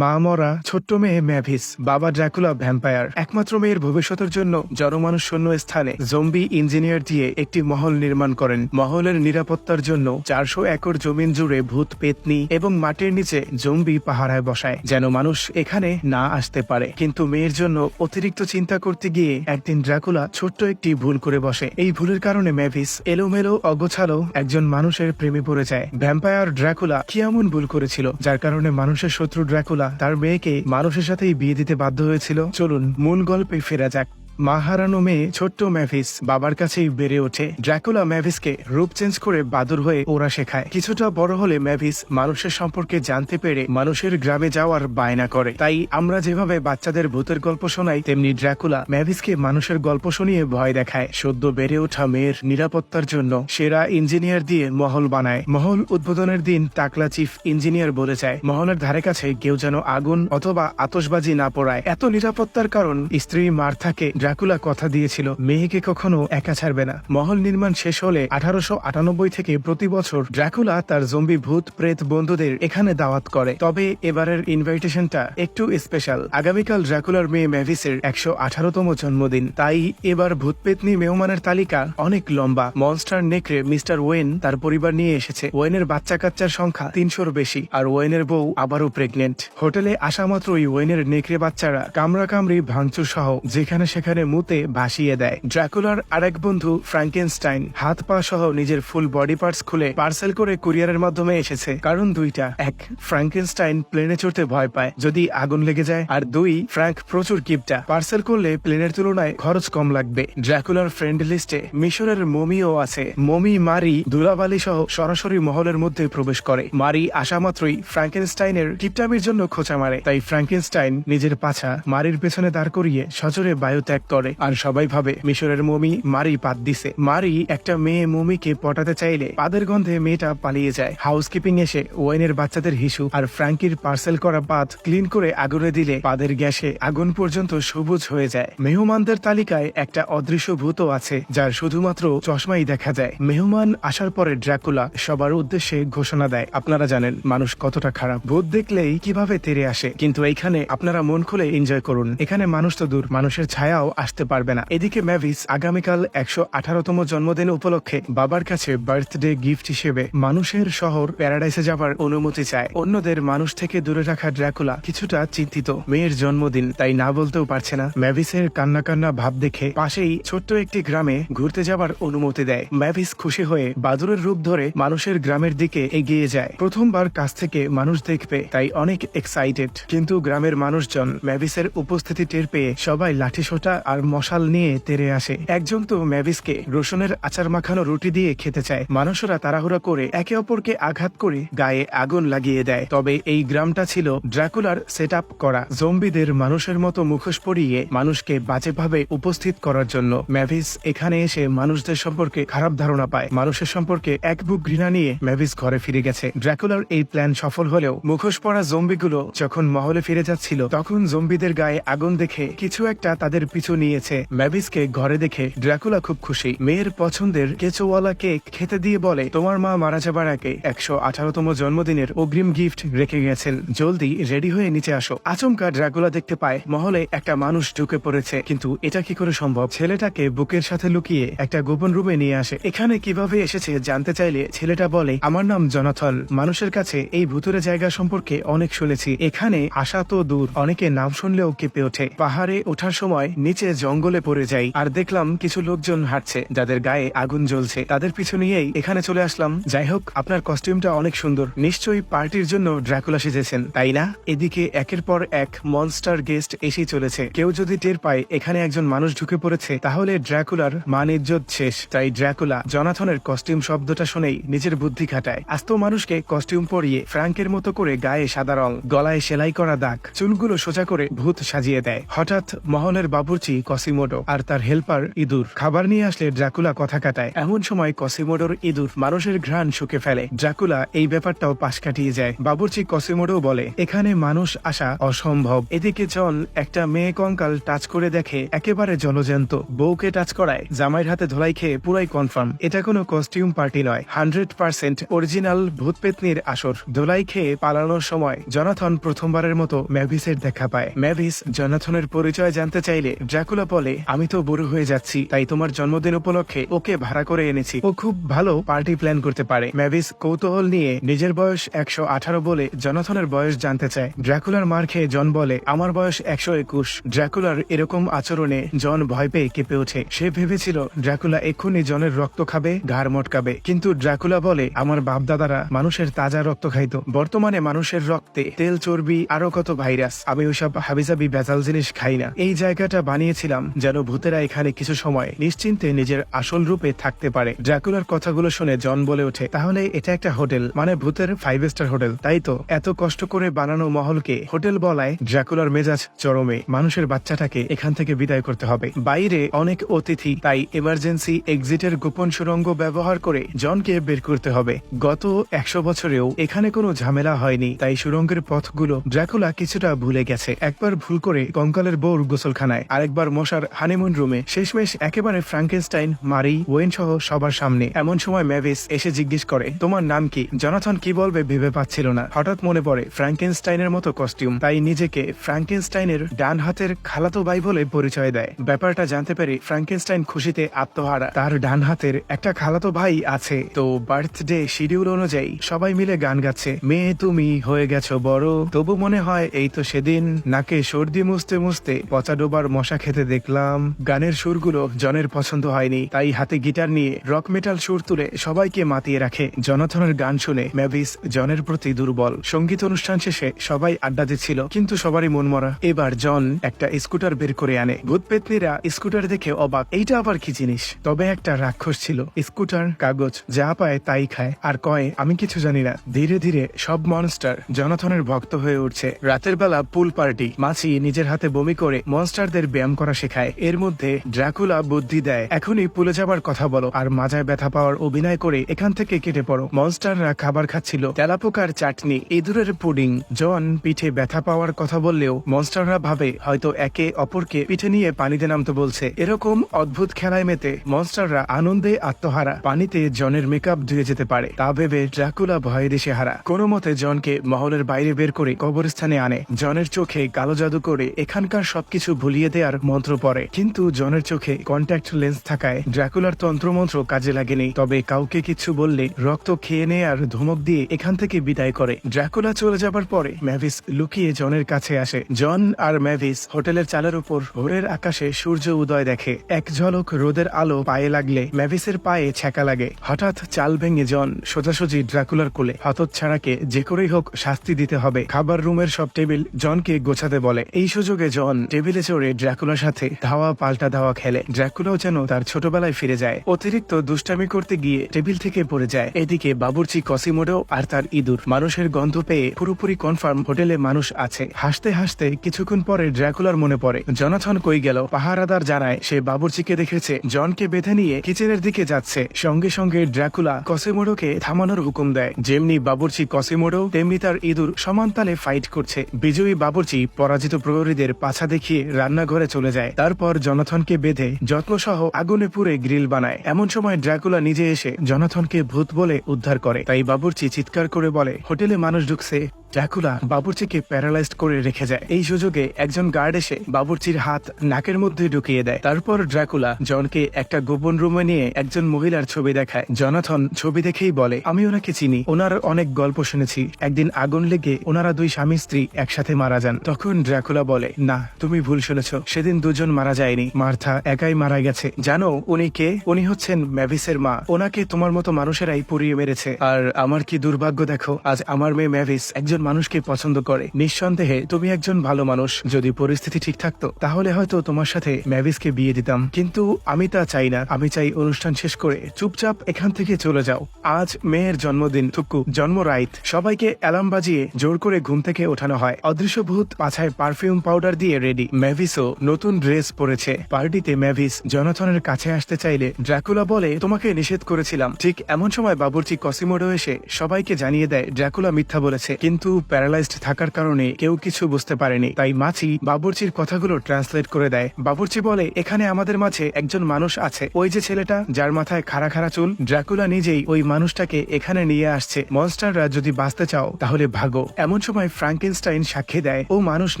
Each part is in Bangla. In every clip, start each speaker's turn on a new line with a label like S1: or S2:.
S1: মা মরা ছোট্ট মেয়ে ম্যাভিস, বাবা ড্রাকুলা ভ্যাম্পায়ার, একমাত্র মেয়ের ভবিষ্যতের জন্য জনমানুষ শূন্য স্থানে জম্বি ইঞ্জিনিয়ার দিয়ে একটি মহল নির্মাণ করেন। মহলের নিরাপত্তার জন্য চারশো একর জমিন জুড়ে ভূত পেতনি এবং মাটির নিচে জম্বি পাহারায় বসায়, যেন মানুষ এখানে না আসতে পারে। কিন্তু মেয়ের জন্য অতিরিক্ত চিন্তা করতে গিয়ে একদিন ড্রাকুলা ছোট্ট একটি ভুল করে বসে। এই ভুলের কারণে ম্যাভিস এলোমেলো, অগোছালো একজন মানুষের প্রেমে পড়ে যায়। ভ্যাম্পায়ার ড্রাকুলা কি এমন ভুল করেছিল, যার কারণে মানুষের শত্রু ড্রাকুলা তার মেয়েকে মানুষের সাথেই বিয়ে দিতে বাধ্য হয়েছিল। চলুন মূল গল্পে ফেরা যাক। মা হারানো মেয়ে, ছোট্ট ম্যাভিস, বাবার কাছেই বেড়ে ওঠে। ড্রাকুলা ম্যাভিসকে রূপ চেঞ্জ করে বাদুর হয়ে ওরা শেখায়। কিছুটা বড় হলে ম্যাভিস মানুষের সম্পর্কে জানতে পেরে মানুষের গ্রামে যাওয়ার বায়না করে। তাই আমরা যেভাবে বাচ্চাদের ভূতের গল্প শোনাই, তেমনি ড্রাকুলা ম্যাভিসকে মানুষের গল্প শুনিয়ে ভয় দেখায়। সদ্য বেড়ে ওঠা মেয়ের নিরাপত্তার জন্য সেরা ইঞ্জিনিয়ার দিয়ে মহল বানায়। মহল উদ্বোধনের দিন টাকলা চিফ ইঞ্জিনিয়ার বলে যায়, মহলের ধারে কাছে কেউ যেন আগুন অথবা আতসবাজি না পড়ায়। এত নিরাপত্তার কারণ স্ত্রী মার্থাকে ড্রাকুলা কথা দিয়েছিল, মেয়েকে কখনো একা ছাড়বে না। মহল নির্মাণ শেষ হলে আঠারোশো আটানব্বই থেকে প্রতি বছর ড্রাকুলা তার জম্বি ভূত প্রেত বন্ধুদের এখানে দাওয়াত করে। তবে এবারের ইনভাইটেশনটা একটু স্পেশাল আগামীকাল ড্রাকুলার মেয়ে ম্যাভিসের একশো আঠারোতম জন্মদিন। তাই এবার ভূত পেতনি মেহমানের তালিকা অনেক লম্বা। মনস্টার নেকড়ে মিস্টার ওয়েন তার পরিবার নিয়ে এসেছে। ওয়েনের বাচ্চা কাচ্চার সংখ্যা তিনশোর বেশি, আর ওয়েনের বউ আবারও প্রেগনেন্ট হোটেলে আসা মাত্রই ওয়েনের নেকড়ে বাচ্চারা কামড়া কামড়ি ভাঙচুর সহ, যেখানে সেখানে মুতে ভাসিয়ে দেয়। ড্রাকুলার আরেক বন্ধু, ফ্রাঙ্কেনস্টাইন, হাত পা সহ নিজের ফুল বডি পার্টস খুলে পার্সেল করে কুরিয়ারের মাধ্যমে এসেছে। কারণ দুইটা, এক, ফ্রাঙ্কেনস্টাইন প্লেনে চড়তে ভয় পায়, যদি আগুন লেগে যায়, আর দুই ফ্র্যাঙ্ক প্রচুর কিপটা, পার্সেল করলে প্লেনের তুলনায় খরচ কম লাগবে। ড্রাকুলার ফ্রেন্ড লিস্টে মিশরের মমিও আছে। মমি মারি দুলাবালি সহ সরাসরি মহলের মধ্যে প্রবেশ করে। মারি আসা মাত্রই ফ্রাঙ্কেনস্টাইনের কিপটামির জন্য খোঁচা মারে। তাই ফ্রাঙ্কেনস্টাইন নিজের পাছা মারির পেছনে দাঁড় করিয়ে সজোরে বায়ু ত্যাগ করে। আর সবাই ভাবে মিশরের মমি মারি পাত দিছে। মারি একটা মেয়ে মমিকে পটাতে চাইলে পাদের গন্ধে মেয়েটা পালিয়ে যায়। হাউসকিপিং এসে ওয়েনের বাচ্চাদের হিসু আর ফ্র্যাঙ্কির পার্সেল করা পাত ক্লিন করে আগুনে দিলে পাদের গ্যাসে আগুন পর্যন্ত সবুজ হয়ে যায়। মেহমানদের তালিকায় একটা অদৃশ্য ভূতও আছে, যার শুধুমাত্র চশমাই দেখা যায়। মেহমান আসার পরে ড্রাকুলা সবার উদ্দেশ্যে ঘোষণা দেয়। আপনারা জানেন, মানুষ কতটা খারাপ। ভূত দেখলেই কীভাবে তেরে আসে। কিন্তু এইখানে আপনারা মন খুলে এনজয় করুন। এখানে মানুষ তো দূর। মানুষের ছায়াও আসতে পারবে না। এদিকে ম্যাভিস আগামীকাল একশো আঠারোতম জন্মদিন উপলক্ষে বাবার কাছে বার্থডে গিফট হিসেবে মানুষের শহর প্যারাডাইসে যাবার অনুমতি চায়। অন্যদের মানুষ থেকে দূরে রাখা ড্রাকুলা কিছুটা চিন্তিত। মেয়ের জন্মদিন, তাই না বলতেও পারছে না। ম্যাভিসের কান্না কান্না ভাব দেখে পাশেই ছোট্ট একটি গ্রামে ঘুরতে যাবার অনুমতি দেয়। ম্যাভিস খুশি হয়ে বাদুরের রূপ ধরে মানুষের গ্রামের দিকে এগিয়ে যায়। প্রথমবার কাছ থেকে মানুষ দেখবে, তাই অনেক এক্সাইটেড কিন্তু গ্রামের মানুষজন ম্যাভিসের উপস্থিতি টের পেয়ে সবাই লাঠি সোটা আর মশাল নিয়ে তেরে আসে। একজন তো ম্যাভিসকে রসুনের আচার মাখানো রুটি দিয়ে খেতে চায়। মানুষরা তাড়াহুড়া করে একে অপরকে আঘাত করে গায়ে আগুন লাগিয়ে দেয়। তবে এই গ্রামটা ছিল ড্রাকুলার সেট করা। জম্বিদের মানুষের মতো মুখোশ পরিয়ে মানুষকে বাজেভাবে উপস্থিত করার জন্য ম্যাভিস এখানে এসে মানুষদের সম্পর্কে খারাপ ধারণা পায়। মানুষের সম্পর্কে এক বুক ঘৃণা নিয়ে ম্যাভিস ঘরে ফিরে গেছে। ড্রাকুলার এই প্ল্যান সফল হলেও মুখোশ পরা জম্বিগুলো যখন মহলে ফিরে যাচ্ছিল, তখন জম্বিদের গায়ে আগুন দেখে কিছু একটা তাদের পিছু নিয়েছে। ম্যাভিসকে ঘরে দেখে ড্রাকুলা খুব খুশি। মেয়ের পছন্দের কেঁচোওয়ালা কেক খেতে দিয়ে বলে, তোমার মা মারা যাবার আগে একশো আঠারোতম জন্মদিনের অগ্রিম গিফট রেখে গেছেন। জলদি রেডি হয়ে নিচে আসো। আচমকা ড্রাকুলা দেখতে পায়, মহলে একটা মানুষ ঢুকে পড়েছে। কিন্তু এটা কি করে সম্ভব? ছেলেটাকে বুকের সাথে লুকিয়ে একটা গোপন রুমে নিয়ে আসে। এখানে কীভাবে এসেছে জানতে চাইলে ছেলেটা বলে, আমার নাম জনাথন মানুষের কাছে এই ভুতুরে জায়গা সম্পর্কে অনেক শুনেছি। এখানে আসা তো দূর। অনেকে নাম শুনলেও কেঁপে ওঠে। পাহাড়ে ওঠার সময় নিচে জঙ্গলে পড়ে যাই, আর দেখলাম কিছু লোকজন হাঁটছে, যাদের গায়ে আগুন জ্বলছে। তাদের পিছু নিয়েই এখানে চলে আসলাম। যাই হোক, আপনার কস্টিউমটা অনেক সুন্দর। নিশ্চয়ই পার্টির জন্য ড্রাকুলা সেজেছেন, তাই না? এদিকে একের পর এক মনস্টার গেস্ট এসেই চলেছে। কেউ যদি টের পায়, এখানে একজন মানুষ ঢুকে পড়েছে, তাহলে ড্রাকুলার মান ইজ্জত শেষ। তাই ড্রাকুলা জনাথনের কস্টিউম শব্দটা শুনেই নিজের বুদ্ধি খাটায়। আস্ত মানুষকে কস্টিউম পরিয়ে ফ্র্যাঙ্কের মতো করে গায়ে সাদা রং, গলায় সেলাই করা দাগ, চুলগুলো সোজা করে ভূত সাজিয়ে দেয়। হঠাৎ মহলের বাবুর্চি বাবুর্চি কসিমোডো আর তার হেল্পার ইঁদুর। খাবার নিয়ে আসলে ড্রাকুলা কথা কাটায়। এমন সময় কসিমোডোর ইঁদুর মানুষের ঘ্রাণ শুকে ফেলে। ড্রাকুলা এই ব্যাপারটাও পাশ কাটিয়ে যায়। বাবুর্চি কসিমোডো বলে, এখানে মানুষ আসা অসম্ভব। এদিকে জন একটা মেয়ে কঙ্কাল টাচ করে দেখে, একেবারে জলজ্যান্ত। বউকে টাচ করায়, জামাইয়ের হাতে ধোলাই খেয়ে পুরাই কনফার্ম এটা কোনো কস্টিউম পার্টি নয়। হান্ড্রেড পার্সেন্ট অরিজিনাল ভূত পেতনির আসর। ধোলাই খেয়ে পালানোর সময় জনাথন প্রথমবারের মতো ম্যাভিসের দেখা পায়। ম্যাভিস জনাথনের পরিচয় জানতে চাইলে ড্রাকুলা বলে, আমি তো বুড়ো হয়ে যাচ্ছি, তাই তোমার জন্মদিন উপলক্ষে ওকে ভাড়া করে এনেছি। ও খুব ভালো পার্টি প্ল্যান করতে পারে। ম্যাভিস কৌতূহল নিয়ে নিজের বয়স একশো আঠারো বলে জনাথনের বয়স জানতে চায়। ড্রাকুলার মার খেয়ে জন বলে, আমার বয়স একশো একুশ। ড্রাকুলার এরকম আচরণে জন ভয় পেয়ে কেঁপে ওঠে। সে ভেবেছিল ড্রাকুলা এক্ষুনি জনের রক্ত খাবে, ঘাড় মটকাবে। কিন্তু ড্রাকুলা বলে, আমার বাপদাদারা মানুষের তাজা রক্ত খাইতো। বর্তমানে মানুষের রক্তে তেল চর্বি আরও কত ভাইরাস। আমি ওইসব হাবিজাবি ভেজাল জিনিস খাই না। এই জায়গাটা বানিয়েছিলাম যেন ভূতেরা এখানে কিছু সময় নিশ্চিন্তে নিজের আসল রূপে থাকতে পারে। ড্রাকুলার কথাগুলো শুনে জন বলে ওঠে, তাহলে এটা একটা হোটেল মানে ভূতের ফাইভ স্টার হোটেল, তাই তো? এত কষ্ট করে বানানো মহলকে হোটেল বলায় ড্রাকুলার মেজাজ চরমে, মানুষের বাচ্চাটাকে এখান থেকে বিদায় করতে হবে। বাইরে অনেক অতিথি, তাই এমার্জেন্সি এক্সিটের গোপন সুরঙ্গ ব্যবহার করে জনকে বের করতে হবে। গত একশো বছরেও এখানে কোনো ঝামেলা হয়নি, তাই সুরঙ্গের পথগুলো ড্রাকুলা কিছুটা ভুলে গেছে। একবার ভুল করে কঙ্কালের বউর গোসলখানায় আরেকবার মশার হানিমুন রুমে শেষমেশ একেবারে ফ্রাঙ্কেনস্টাইন মারি ওয়েন সহ সবার সামনে। এমন সময় ম্যাভিস এসে জিজ্ঞেস করে, তোমার নাম কি? জনাথন কি বলবে ভেবে পাচ্ছিল না। হঠাৎ মনে পড়ে ফ্রাঙ্কেনস্টাইনের মতো কস্টিউম তাই নিজেকে ফ্রাঙ্কেনস্টাইনের ডান হাতের খালাতো ভাই বলে পরিচয় দেয়। ব্যাপারটা জানতে পেরে ফ্রাঙ্কেনস্টাইন খুশিতে আত্মহারা। তার ডান হাতের একটা খালাতো ভাই আছে। তো বার্থডে শিডিউল অনুযায়ী সবাই মিলে গান গাচ্ছে। মেয়ে তুমি হয়ে গেছো বড়, তবু মনে হয় এই তো সেদিন। নাকে সর্দি মুছতে মুছতে পচা ডোবার মশা খেতে দেখলাম, গানের সুরগুলো জনের পছন্দ হয়নি, তাই হাতে গিটার নিয়ে রক মেটাল সুর তুলে সবাইকে মাতিয়ে রাখে। জনথনের গান শুনে ম্যাভিস জনের প্রতি দুর্বল। সংগীত অনুষ্ঠান শেষে সবাই আড্ডা দিচ্ছিল, কিন্তু সবারই মনমরা এবার জন একটা স্কুটার বের করে আনে। ভূত পেতনিরা স্কুটার দেখে অবাক। এইটা আবার কি জিনিস? তবে একটা রাক্ষস ছিল। স্কুটার, কাগজ, যা পায় তাই খায়। আর কয়, আমি কিছু জানি না। ধীরে ধীরে সব মনস্টার জনাথনের ভক্ত হয়ে উঠছে। রাতের বেলা পুল পার্টি। মাছি নিজের হাতে বমি করে মনস্টারদের ব্যায়াম করা শেখায়। এর মধ্যে ড্রাকুলা বুদ্ধি দেয়। এখনই পুলে যাবার কথা বলো আর মাজায় ব্যথা পাওয়ার অভিনয় করে এখান থেকে কেটে পড়ো। মনস্টাররা খাবার খাচ্ছিল। তেলাপোকার চাটনি, ইঁদুরের পুডিং জন পিঠে ব্যথা পাওয়ার কথা বললেও মনস্টাররা ভাবে, হয়তো একে অপরকে পিঠে নিয়ে পানিতে নামতে বলছে। এরকম অদ্ভুত খেলায় মেতে মনস্টাররা আনন্দে আত্মহারা। পানিতে জনের মেকআপ ধুয়ে যেতে পারে। তা ভেবে ড্রাকুলা ভয়ে দেশে হারা কোনো মতে জনকে মহলের বাইরে বের করে কবরস্থানে আনে। জনের চোখে কালো জাদু করে এখানকার সবকিছু ভুলিয়ে দেওয়ার মন্ত্র পড়ে। কিন্তু জনের চোখে কন্ট্যাক্ট লেন্স থাকায় ড্রাকুলার তন্ত্রমন্ত্র কাজে লাগেনি। তবে কাউকে কিছু বললে রক্ত খেয়ে নেয় আর ধমক দিয়ে এখান থেকে বিদায় করে। ড্রাকুলা চলে যাবার পরে ম্যাভিস লুকিয়ে জনের কাছে আসে। জন আর ম্যাভিস হোটেলের চালের উপর ভোরের আকাশে সূর্য উদয় দেখে। এক ঝলক রোদের আলো পায়ে লাগলে ম্যাভিসের পায়ে ছ্যাঁকা লাগে। হঠাৎ চাল ভেঙে জন সোজাসুজি ড্রাকুলার কোলে হতচ্ছাড়াকে যে করেই হোক শাস্তি দিতে হবে। খাবার রুমের সব টেবিল জনকে গোছাতে বলে। এই সুযোগে জন টেবিলে চড়ে ড্রাকুলার সাথে ধাওয়া পাল্টা ধাওয়া খেলে। ড্রাকুলাও যেন তার ছোটবেলায় ফিরে যায়। অতিরিক্ত দুষ্টামি করতে গিয়ে টেবিল থেকে পড়ে যায়। এদিকে বাবুর্চি কসিমোডো আর তার ইঁদুর। মানুষের গন্ধ পেয়ে পুরোপুরি কনফার্ম হোটেলে মানুষ আছে। হাসতে হাসতে কিছুক্ষণ পরে ড্রাকুলার মনে পড়ে। জনাথন কই গেল? পাহারাদার জানায়, সে বাবুর্চিকে দেখেছে। জনকে বেঁধে নিয়ে কিচেনের দিকে যাচ্ছে। সঙ্গে সঙ্গে ড্রাকুলা কসিমোডোকে থামানোর হুকুম দেয়। যেমনি বাবুর্চি কসিমোডো, তেমনি তার ইঁদুর সমান তালে ফাইট করছে। বিজয়ী বাবুর্চি পরাজিত প্রহরীদের পাছা দেখিয়ে রান্নাঘরে চলে যায়। তারপর জনাথনকে বেঁধে যত্নসহ আগুনে পুড়ে গ্রিল বানায়। এমন সময় ড্রাকুলা নিজে এসে জনাথনকে ভূত বলে উদ্ধার করে। তাই বাবুর্চি চিৎকার করে বলে, হোটেলে মানুষ ঢুকছে। ড্রাকুলা বাবুর্চিকে প্যারালাইজড করে রেখে যায়। এই সুযোগে একজন গার্ড এসে বাবুর্চির হাত নাকের মধ্যে ঢুকিয়ে দেয়। তারপর ড্রাকুলা জনকে একটা গোপন রুমে নিয়ে একজন মহিলার ছবি দেখায়। জনাথন ছবি দেখেই বলে, আমি ওনাকে চিনি। ওনার অনেক গল্প শুনেছি। একদিন আগুন লেগে ওনারা দুই স্বামী স্ত্রী একসাথে মারা যান। তখন ড্রাকুলা বলে, না, তুমি ভুল শুনেছ। সেদিন দুজন মারা যায়নি। মার্থা একাই মারা গেছে। জানো উনি কে? উনি হচ্ছেন ম্যাভিসের মা। ওনাকে তোমার মতো মানুষেরাই পুড়িয়ে মেরেছে। আর আমার কি দুর্ভাগ্য দেখো? আজ আমার মেয়ে ম্যাভিস একজন মানুষকে পছন্দ করে। নিঃসন্দেহে, তুমি একজন ভালো মানুষ। যদি পরিস্থিতি ঠিক থাকতো, তাহলে হয়তো তোমার সাথে ম্যাভিসকে বিয়ে দিতাম। কিন্তু আমি তা চাই না। আমি চাই অনুষ্ঠান শেষ করে চুপচাপ এখান থেকে চলে যাও। আজ মেয়ের জন্মদিন, থুকু। জন্ম রাইত। সবাইকে অ্যালার্ম বাজিয়ে জোর করে ঘুম থেকে ওঠানো হয়। অদৃশ্য ভূত পাছায় পারফিউম পাউডার দিয়ে রেডি। ম্যাভিসও নতুন ড্রেস পরেছে। পার্টিতে ম্যাভিস জনাথনের কাছে আসতে চাইলে ড্রাকুলা বলে, তোমাকে নিষেধ করেছিলাম। ঠিক এমন সময় বাবুর্চি কসিমোডো এসে সবাইকে জানিয়ে দেয় ড্রাকুলা মিথ্যা বলেছে। কিন্তু প্যারালাইজড থাকার কারণে কেউ কিছু বুঝতে পারেনি। তাই মাছি বাবুর্চির কথাগুলো ট্রান্সলেট করে দেয়। বাবুর্চি বলে, এখানে আমাদের মাঝে একজন মানুষ আছে। ওই যে ছেলেটা, যার মাথায় খাড়া খাড়া চুল, ড্রাকুলা নিজেই ওই মানুষটাকে এখানে নিয়ে আসছে। মনস্টাররা যদি বাঁচতে চাও, তাহলে ভাগো। এমন সময় ফ্রাঙ্কেনস্টাইন সাক্ষী দেয়, ও মানুষ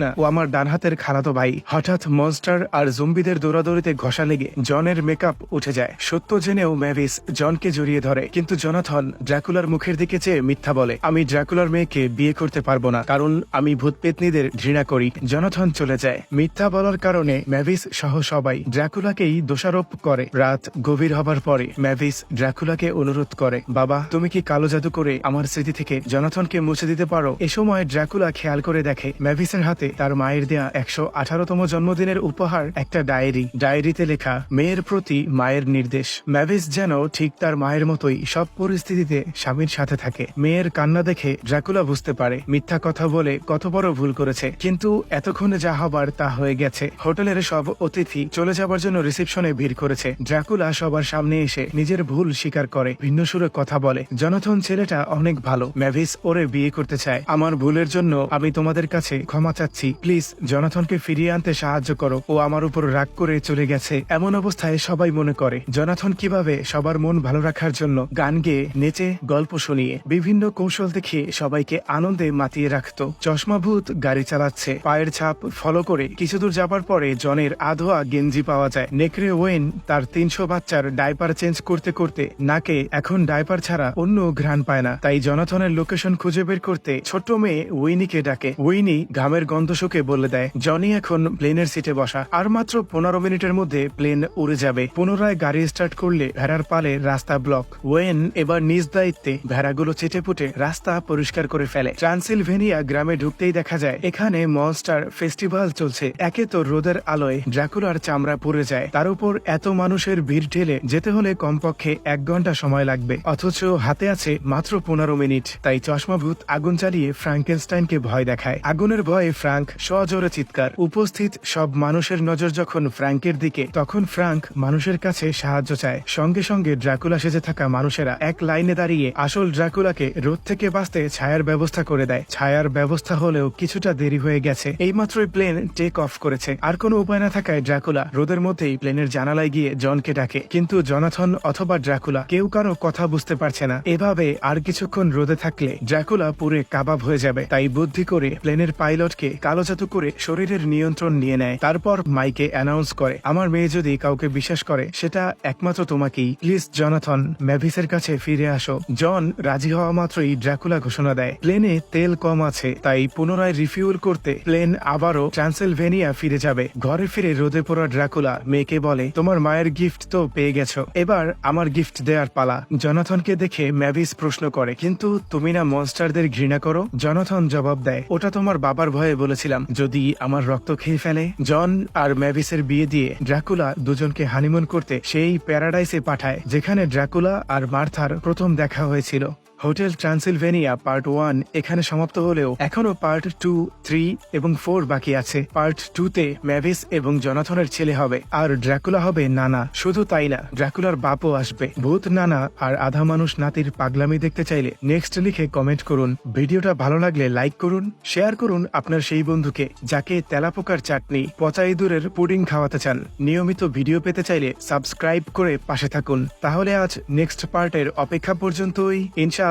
S1: না, ও আমার ডান হাতের খালাতো ভাই। হঠাৎ মনস্টার আর জম্বিদের দৌড়াদৌড়িতে ঘষা লেগে জনের মেকআপ উঠে যায়। সত্য জেনেও ম্যাভিস জনকে জড়িয়ে ধরে, কিন্তু জনাথন ড্রাকুলার মুখের দিকে চেয়ে মিথ্যা বলে, আমি ড্রাকুলার মেয়েকে বিয়ে করতে পারব না, কারণ আমি ভূত পেতনিদের ঘৃণা করি। জনাথন চলে যায়। মিথ্যা বলার কারণে ম্যাভিস সহ সবাই ড্রাকুলাকেই দোষারোপ করে। রাত গভীর হবার পরে ম্যাভিস ড্রাকুলাকে অনুরোধ করে, বাবা, তুমি কি কালো জাদু করে আমার স্মৃতি থেকে জনথনকে মুছে দিতে পারো? এ সময় ড্রাকুলা খেয়াল করে দেখে ম্যাভিসের হাতে তার মায়ের দেয়া একশো আঠারোতম জন্মদিনের উপহার, একটা ডায়েরি। ডায়েরিতে লেখা, মেয়ের প্রতি মায়ের নির্দেশ। ম্যাভিস যেন ঠিক তার মায়ের মতোই সব পরিস্থিতিতে স্বামীর সাথে থাকে। মেয়ের কান্না দেখে ড্রাকুলা বুঝতে পারে মিথ্যা কথা বলে কত বড় ভুল করেছে। কিন্তু এতক্ষণে যা হবার তা হয়ে গেছে। হোটেলের সব অতিথি চলে যাবার জন্য রিসেপশনে ভিড় করেছে। ড্রাকুলা সবার সামনে এসে নিজের ভুল স্বীকার করে, ভিন্ন সুরে কথা বলে। জনথন ছেলেটা অনেক ভালো। ম্যাভিস ওরে বিয়ে করতে চায়। আমার ভুলের জন্য আমি তোমাদের কাছে ক্ষমা চাচ্ছি। প্লিজ, জনাথনকে ফিরিয়ে আনতে সাহায্য করো। ও আমার উপর রাগ করে চলে গেছে। এমন অবস্থায় সবাই মনে করে, জনাথন কীভাবে সবার মন ভালো রাখার জন্য গান গেয়ে, নেচে, গল্প শুনিয়ে, বিভিন্ন কৌশল দেখিয়ে সবাইকে আনন্দে মাতিয়ে রাখত। চশমাভূত গাড়ি চালাচ্ছে। পায়ের ছাপ ফলো করে কিছু দূর যাবার পরে জনের আধোয়া গেঞ্জি পাওয়া যায়। নেকড়ে ওয়েন তার তিনশো বাচ্চার ডাইপার চেঞ্জ করতে করতে নাকে এখন ডাইপার ছাড়া অন্য ঘ্রাণ পায় না। তাই জনাথনের লোকেশন খুঁজে বের করতে ছোট্ট মেয়ে উইনিকে ডাকে। উইনি ঘামের গন্ধ শুকে বলে দেয়, জনি এখন প্লেনের সিটে বসা। আর মাত্র পনেরো মিনিটের মধ্যে প্লেন উড়ে যাবে। পুনরায় গাড়ি স্টার্ট করলে ভেড়ার পালে রাস্তা ব্লক। ওয়েন এবার নিজ দায়িত্বে ভেড়াগুলো চেটে পুটে রাস্তা পরিষ্কার করে ফেলে। ট্রান্সিলভেনিয়া গ্রামে ঢুকতেই দেখা যায়, এখানে মনস্টার ফেস্টিভ্যাল চলছে। একে তো রোদের আলোয় ড্রাকুলার চামড়া পুড়ে যায়। তার উপর এত মানুষের ভিড় ঠেলে যেতে হলে কমপক্ষে এক ঘণ্টা সময় লাগবে। অথচ হাতে আছে মাত্র পনেরো মিনিট। তাই চশমাভূত আগুন চালিয়ে ফ্রাঙ্কেনস্টাইনকে ভয় দেখায়। আগুনের ভয়ে ফ্রাঙ্ক সজোরে চিৎকার। উপস্থিত সব মানুষের নজর যখন ফ্রাঙ্কের দিকে, তখন ফ্রাঙ্ক মানুষের কাছে সাহায্য চায়। সঙ্গে সঙ্গে ড্রাকুলা সেজে থাকা মানুষেরা এক লাইনে দাঁড়িয়ে আসল ড্রাকুলাকে রোদ থেকে বাঁচতে ছায়ার ব্যবস্থা করে দেয়। ছায়ার ব্যবস্থা হলেও কিছুটা দেরি হয়ে গেছে। এইমাত্রই প্লেন টেক অফ করেছে। আর কোনো উপায় না থাকায় ড্রাকুলা রোদের মধ্যেই প্লেনের জানালায় গিয়ে জনকে ডাকে। কিন্তু জনাথন অথবা ড্রাকুলা কেউ কারও কথা বুঝতে পারছে না। এভাবে আর কিছুক্ষণ রোদে থাকলে ড্রাকুলা পুরে কাবাব হয়ে যাবে। তাই বুদ্ধি করে প্লেনের পাইলটকে কালো জাদু করে শরীরের নিয়ন্ত্রণ নিয়ে নেয়। তারপর মাইকে অ্যানাউন্স করে, আমার মেয়ে যদি কাউকে বিশ্বাস করে, সেটা একমাত্র তোমাকেই। প্লিজ জনাথন, ম্যাভিসের কাছে ফিরে আসো। জন রাজি হওয়া মাত্রই ড্রাকুলা ঘোষণা দেয়। প্লেনে তেল কম আছে, তাই পুনরায় রিফিউল করতে প্লেন আবারও ট্রান্সেলভেনিয়া ফিরে যাবে। ঘরে ফিরে রোদে পড়া ড্রাকুলা মেয়েকে বলে, তোমার মায়ের গিফট তো পেয়ে গেছো। এবার আমার গিফট দেওয়ার পালা। জনাথনকে দেখে ম্যাভিস প্রশ্ন করে, কিন্তু তুমি না মনস্টারদের ঘৃণা করো? জনাথন জবাব দেয়, ওটা তোমার বাবার ভয়ে বলেছিলাম। যদি আমার রক্ত খেয়ে ফেলে, জন আর ম্যাভিসের বিয়ে দিয়ে ড্রাকুলা দুজনকে হানিমুন করতে সেই প্যারাডাইসে পাঠায়, যেখানে ড্রাকুলা আর মার্থার প্রথম দেখা হয়েছিল। হোটেল ট্রান্সিলভেনিয়া পার্ট ওয়ান এখানে সমাপ্ত হলেও এখনও পার্ট টু, থ্রি এবং ফোর বাকি আছে। পার্ট টু তে ম্যাভিস এবং জনাথনের ছেলে হবে, আর ড্রাকুলা হবে নানা। শুধু তাই না, ড্রাকুলার বাপও আসবে। ভূত নানা আর আধা মানুষ নাতির পাগলামি দেখতে চাইলে নেক্সট লিখে কমেন্ট করুন। ভিডিওটা ভালো লাগলে লাইক করুন, শেয়ার করুন আপনার সেই বন্ধুকে, যাকে তেলাপোকার চাটনি, পচা ইঁদুরের পুডিং খাওয়াতে চান। নিয়মিত ভিডিও পেতে চাইলে সাবস্ক্রাইব করে পাশে থাকুন। তাহলে আজ নেক্সট পার্টের অপেক্ষা পর্যন্তই।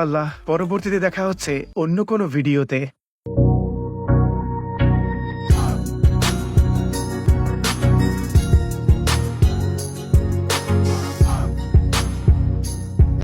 S1: ইনশাআল্লাহ পরবর্তীতে দেখা হচ্ছে অন্য কোনো ভিডিওতে।